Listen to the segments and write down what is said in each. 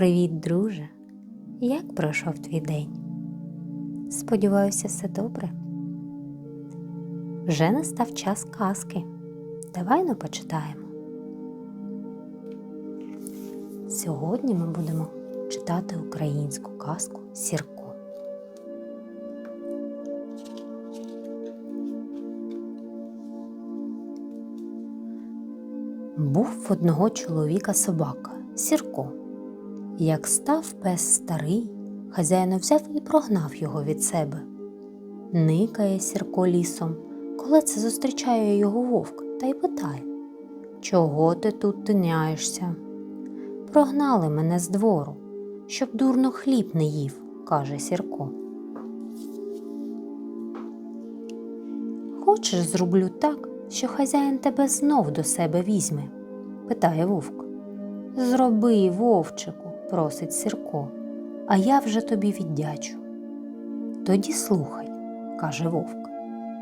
Привіт, друже! Як пройшов твій день? Сподіваюся, все добре. Вже настав час казки. Давай ну почитаємо. Сьогодні ми будемо читати українську казку Сірко. Був в одного чоловіка собака Сірко. Як став пес старий, хазяїн взяв і прогнав його від себе. Никає Сірко лісом, коли це зустрічає його вовк та й питає Чого ти тут тиняєшся? Прогнали мене з двору, щоб дурно хліб не їв, каже Сірко. Хочеш, зроблю так, що хазяїн тебе знов до себе візьме? питає вовк. Зроби, вовчику, просить Сірко, а я вже тобі віддячу. Тоді слухай, каже вовк,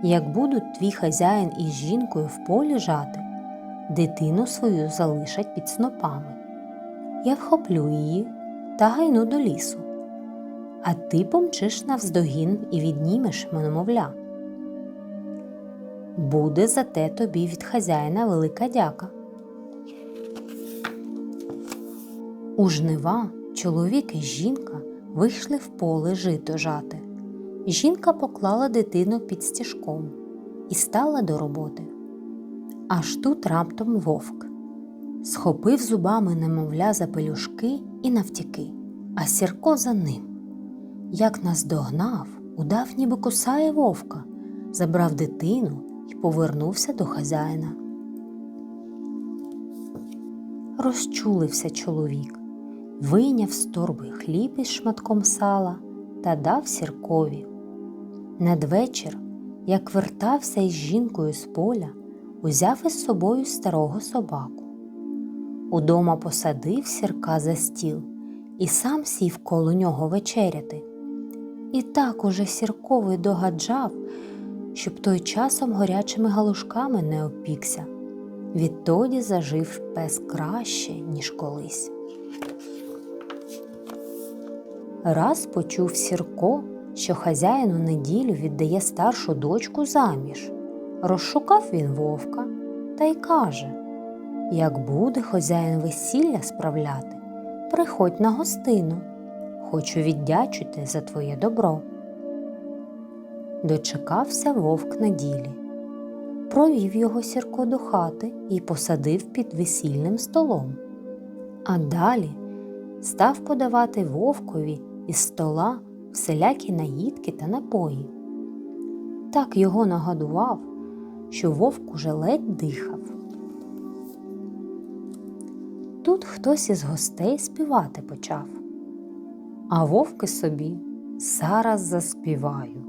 як будуть твій хазяїн із жінкою в полі жати, дитину свою залишать під снопами. Я вхоплю її та гайну до лісу, а ти помчиш навздогін і віднімеш немовля. Буде за те тобі від хазяїна велика дяка. У жнива чоловік і жінка вийшли в поле жито жати. Жінка поклала дитину під стіжком і стала до роботи. Аж тут раптом вовк схопив зубами немовля за пелюшки і навтіки, а Сірко за ним. Як наздогнав, удав, ніби кусає вовка, забрав дитину і повернувся до хазяїна. Розчулився чоловік, вийняв з торби хліб із шматком сала та дав сіркові. Надвечір, як вертався із жінкою з поля, узяв із собою старого собаку. Удома посадив сірка за стіл і сам сів коло нього вечеряти. І так уже сірковий догаджав, щоб той часом горячими галушками не опікся. Відтоді зажив пес краще, ніж колись. Раз почув Сірко, що хазяїн у неділю віддає старшу дочку заміж. Розшукав він вовка та й каже Як буде хазяїн весілля справляти, приходь на гостину. Хочу віддячити за твоє добро. Дочекався вовк неділі. Провів його Сірко до хати і посадив під весільним столом. А далі став подавати вовкові із стола всілякі наїдки та напої. Так його нагодував, що вовк уже ледь дихав. Тут хтось із гостей співати почав, а вовки собі зараз заспіваю.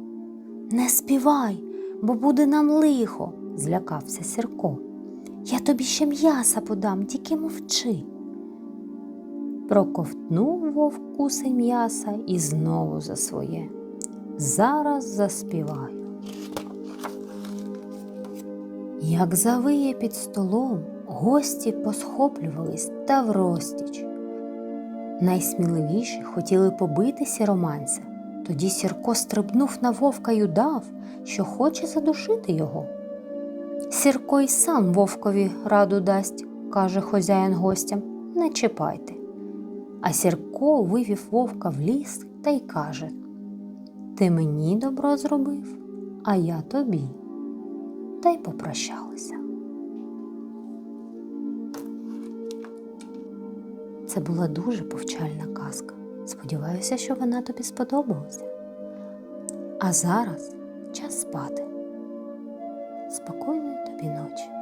Не співай, бо буде нам лихо, злякався Сірко. Я тобі ще м'яса подам, тільки мовчи. Проковтнув вовк куси м'яса і знову за своє. Зараз заспіваю. Як завиє під столом, гості посхоплювались та врозтіч. Найсміливіші хотіли побитися романця. Тоді Сірко стрибнув на вовка й удав, що хоче задушити його. Сірко й сам вовкові раду дасть, каже хозяїн гостям, не чіпайте. А Сірко вивів вовка в ліс та й каже Ти мені добро зробив, а я тобі. Та й попрощалися. Це була дуже повчальна казка. Сподіваюся, що вона тобі сподобалася. А зараз час спати. Спокійної тобі ночі.